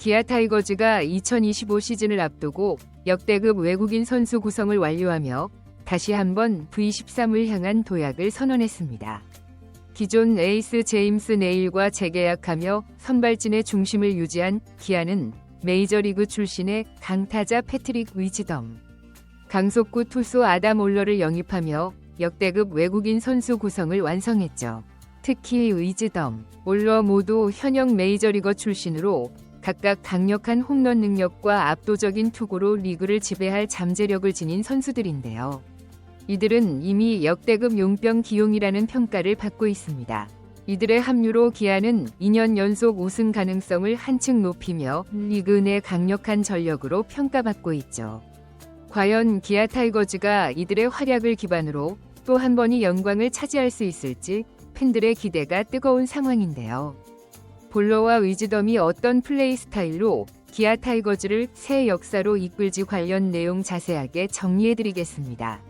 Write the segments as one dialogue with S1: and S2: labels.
S1: 기아 타이거즈가 2025 시즌을 앞두고 역대급 외국인 선수 구성을 완료하며 다시 한번 V13을 향한 도약을 선언했습니다. 기존 에이스 제임스 네일과 재계약하며 선발진의 중심을 유지한 기아는 메이저리그 출신의 강타자 패트릭 위즈덤, 강속구 투수 아담 올러를 영입하며 역대급 외국인 선수 구성을 완성했죠. 특히 위즈덤, 올러 모두 현역 메이저리거 출신으로 각각 강력한 홈런 능력과 압도적인 투구로 리그를 지배할 잠재력을 지닌 선수들인데요. 이들은 이미 역대급 용병 기용이라는 평가를 받고 있습니다. 이들의 합류로 기아는 2년 연속 우승 가능성을 한층 높이며 리그 내 강력한 전력으로 평가받고 있죠. 과연 기아 타이거즈가 이들의 활약을 기반으로 또 한 번이 영광을 차지할 수 있을지 팬들의 기대가 뜨거운 상황인데요. 볼러와 위즈덤이 어떤 플레이 스타일로 기아 타이거즈를 새 역사로 이끌지 관련 내용 자세하게 정리해드리겠습니다.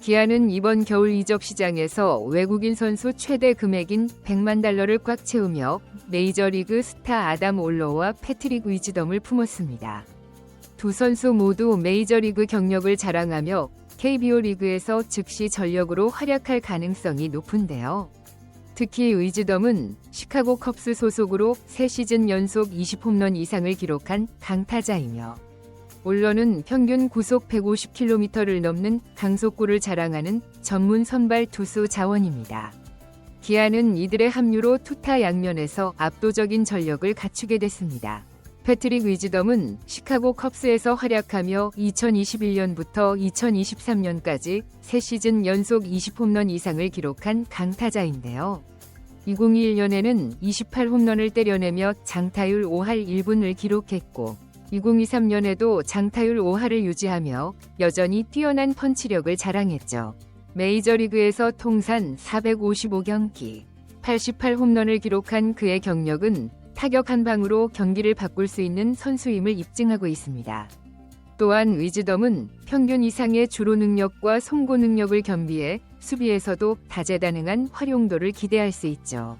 S1: 기아는 이번 겨울 이적 시장에서 외국인 선수 최대 금액인 100만 달러를 꽉 채우며 메이저리그 스타 아담 올러와 패트릭 위즈덤을 품었습니다. 두 선수 모두 메이저리그 경력을 자랑하며 KBO 리그에서 즉시 전력으로 활약할 가능성이 높은데요. 특히 위즈덤은 시카고 컵스 소속으로 3시즌 연속 20홈런 이상을 기록한 강타자이며 올러는 평균 구속 150km를 넘는 강속구를 자랑하는 전문 선발 투수 자원입니다. 기아는 이들의 합류로 투타 양면에서 압도적인 전력을 갖추게 됐습니다. 패트릭 위즈덤은 시카고 컵스에서 활약하며 2021년부터 2023년까지 3시즌 연속 20홈런 이상을 기록한 강타자인데요. 2021년에는 28홈런을 때려내며 장타율 5할 1분을 기록했고 2023년에도 장타율 5할을 유지하며 여전히 뛰어난 펀치력을 자랑했죠. 메이저리그에서 통산 455경기, 88홈런을 기록한 그의 경력은 타격 한 방으로 경기를 바꿀 수 있는 선수임을 입증하고 있습니다. 또한 위즈덤은 평균 이상의 주로 능력과 송고 능력을 겸비해 수비에서도 다재다능한 활용도를 기대할 수 있죠.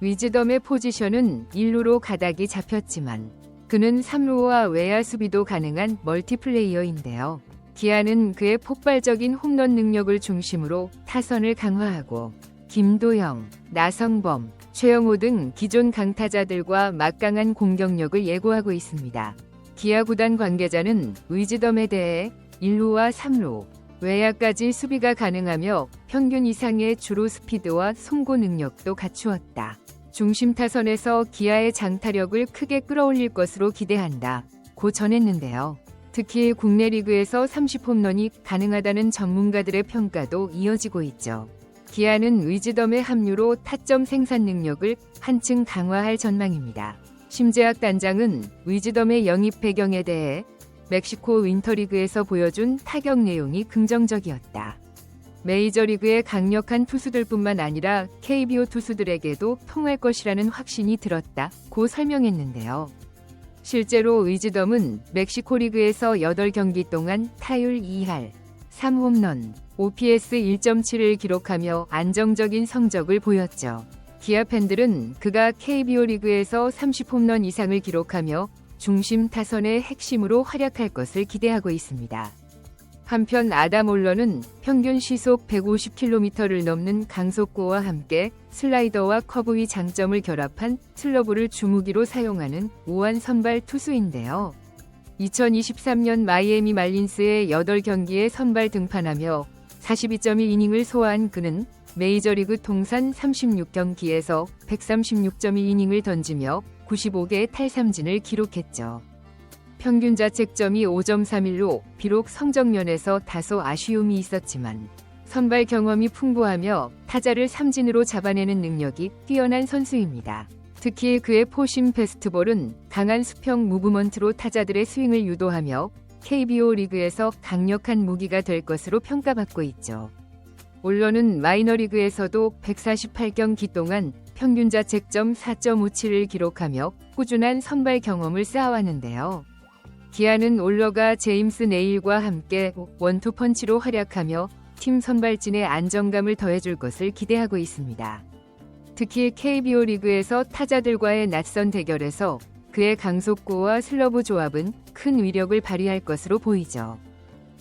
S1: 위즈덤의 포지션은 1루로 가닥이 잡혔지만 그는 3루와 외야 수비도 가능한 멀티플레이어인데요. 기아는 그의 폭발적인 홈런 능력을 중심으로 타선을 강화하고 김도영, 나성범, 최영호 등 기존 강타자들과 막강한 공격력을 예고하고 있습니다. 기아 구단 관계자는 위즈덤에 대해 1루와 3루, 외야까지 수비가 가능하며 평균 이상의 주로 스피드와 송고 능력도 갖추었다. 중심 타선에서 기아의 장타력을 크게 끌어올릴 것으로 기대한다. 고 전했는데요. 특히 국내 리그에서 30홈런이 가능하다는 전문가들의 평가도 이어지고 있죠. 기아는 위즈덤의 합류로 타점 생산 능력을 한층 강화할 전망입니다. 심재학 단장은 위즈덤의 영입 배경에 대해 멕시코 윈터리그에서 보여준 타격 내용이 긍정적이었다. 메이저리그의 강력한 투수들뿐만 아니라 KBO 투수들에게도 통할 것이라는 확신이 들었다. 고 설명했는데요. 실제로 위즈덤은 멕시코 리그에서 8경기 동안 타율 2할, 3홈런, OPS 1.7을 기록하며 안정적인 성적을 보였죠. 기아 팬들은 그가 KBO 리그에서 30홈런 이상을 기록하며 중심 타선의 핵심으로 활약할 것을 기대하고 있습니다. 한편 아담 올러는 평균 시속 150km를 넘는 강속구와 함께 슬라이더와 커브의 장점을 결합한 슬러브를 주무기로 사용하는 우한 선발 투수인데요. 2023년 마이애미 말린스의 8경기에 선발 등판하며 42.1이닝을 소화한 그는 메이저리그 통산 36경기에서 136.2이닝을 던지며 95개의 탈삼진을 기록했죠. 평균 자책점이 5.31로 비록 성적면에서 다소 아쉬움이 있었지만 선발 경험이 풍부하며 타자를 삼진으로 잡아내는 능력이 뛰어난 선수입니다. 특히 그의 포심 베스트볼은 강한 수평 무브먼트로 타자들의 스윙을 유도하며 KBO 리그에서 강력한 무기가 될 것으로 평가받고 있죠. 올러는 마이너리그에서도 148경기 동안 평균 자책점 4.57을 기록하며 꾸준한 선발 경험을 쌓아왔는데요. 기아는 올러가 제임스 네일과 함께 원투 펀치로 활약하며 팀 선발진의 안정감을 더해줄 것을 기대하고 있습니다. 특히 KBO 리그에서 타자들과의 낯선 대결에서 그의 강속구와 슬러브 조합은 큰 위력을 발휘할 것으로 보이죠.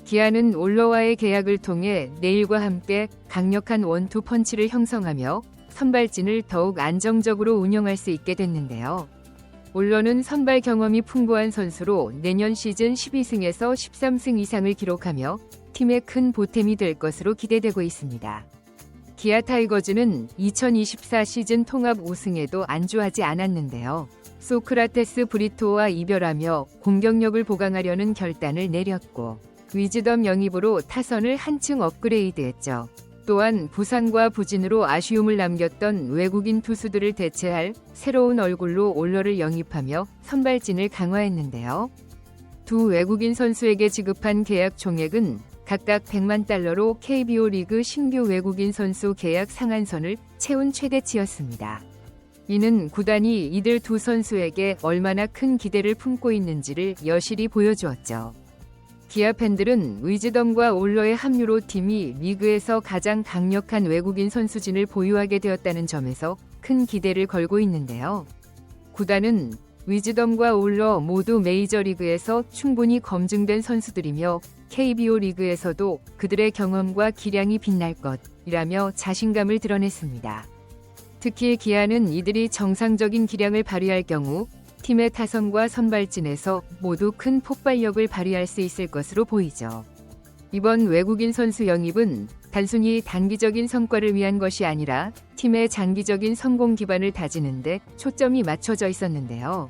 S1: 기아는 올러와의 계약을 통해 내일과 함께 강력한 원투 펀치를 형성하며 선발진을 더욱 안정적으로 운영할 수 있게 됐는데요. 올러는 선발 경험이 풍부한 선수로 내년 시즌 12승에서 13승 이상을 기록하며 팀의 큰 보탬이 될 것으로 기대되고 있습니다. 기아 타이거즈는 2024 시즌 통합 우승에도 안주하지 않았는데요. 소크라테스 브리토와 이별하며 공격력을 보강하려는 결단을 내렸고 위즈덤 영입으로 타선을 한층 업그레이드했죠. 또한 부상과 부진으로 아쉬움을 남겼던 외국인 투수들을 대체할 새로운 얼굴로 올러를 영입하며 선발진을 강화했는데요. 두 외국인 선수에게 지급한 계약 총액은 각각 100만 달러로 KBO 리그 신규 외국인 선수 계약 상한선을 채운 최대치였습니다. 이는 구단이 이들 두 선수에게 얼마나 큰 기대를 품고 있는지를 여실히 보여주었죠. 기아 팬들은 위즈덤과 올러의 합류로 팀이 리그에서 가장 강력한 외국인 선수진을 보유하게 되었다는 점에서 큰 기대를 걸고 있는데요. 구단은 위즈덤과 올러 모두 메이저리그에서 충분히 검증된 선수들이며 KBO 리그에서도 그들의 경험과 기량이 빛날 것이라며 자신감을 드러냈습니다. 특히 기아는 이들이 정상적인 기량을 발휘할 경우 팀의 타선과 선발진에서 모두 큰 폭발력을 발휘할 수 있을 것으로 보이죠. 이번 외국인 선수 영입은 단순히 단기적인 성과를 위한 것이 아니라 팀의 장기적인 성공 기반을 다지는데 초점이 맞춰져 있었는데요.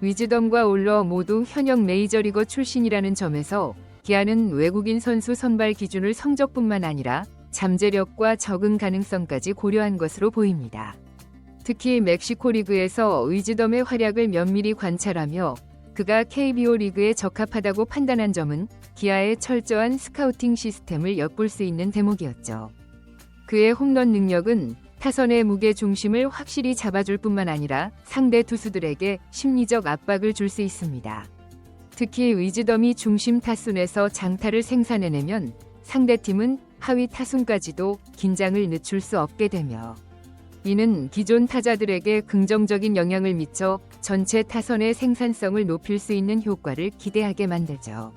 S1: 위즈덤과 올러 모두 현역 메이저리거 출신이라는 점에서 기아는 외국인 선수 선발 기준을 성적뿐만 아니라 잠재력과 적응 가능성까지 고려한 것으로 보입니다. 특히 멕시코 리그에서 위즈덤의 활약을 면밀히 관찰하며 그가 KBO 리그에 적합하다고 판단한 점은 기아의 철저한 스카우팅 시스템을 엿볼 수 있는 대목이었죠. 그의 홈런 능력은 타선의 무게 중심을 확실히 잡아줄 뿐만 아니라 상대 투수들에게 심리적 압박을 줄 수 있습니다. 특히 위즈덤이 중심 타순에서 장타를 생산해내면 상대팀은 하위 타순까지도 긴장을 늦출 수 없게 되며 이는 기존 타자들에게 긍정적인 영향을 미쳐 전체 타선의 생산성을 높일 수 있는 효과를 기대하게 만들죠.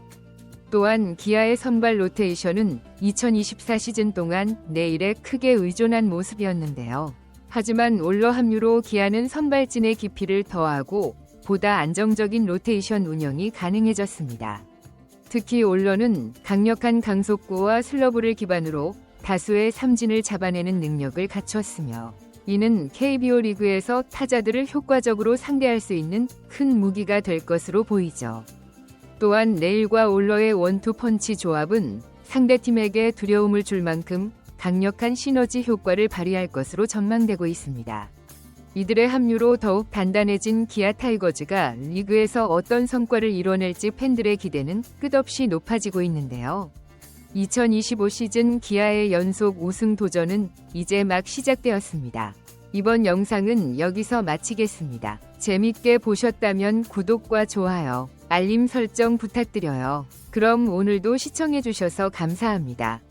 S1: 또한 기아의 선발 로테이션은 2024 시즌 동안 내일에 크게 의존한 모습이었는데요. 하지만 올러 합류로 기아는 선발진의 깊이를 더하고 보다 안정적인 로테이션 운영이 가능해졌습니다. 특히 올러는 강력한 강속구와 슬러브를 기반으로 다수의 삼진을 잡아내는 능력을 갖췄으며 이는 KBO 리그에서 타자들을 효과적으로 상대할 수 있는 큰 무기가 될 것으로 보이죠. 또한 내일과 올러의 원투 펀치 조합은 상대팀에게 두려움을 줄 만큼 강력한 시너지 효과를 발휘할 것으로 전망되고 있습니다. 이들의 합류로 더욱 단단해진 기아 타이거즈가 리그에서 어떤 성과를 이뤄낼지 팬들의 기대는 끝없이 높아지고 있는데요. 2025 시즌 기아의 연속 우승 도전은 이제 막 시작되었습니다. 이번 영상은 여기서 마치겠습니다. 재밌게 보셨다면 구독과 좋아요, 알림 설정 부탁드려요. 그럼 오늘도 시청해주셔서 감사합니다.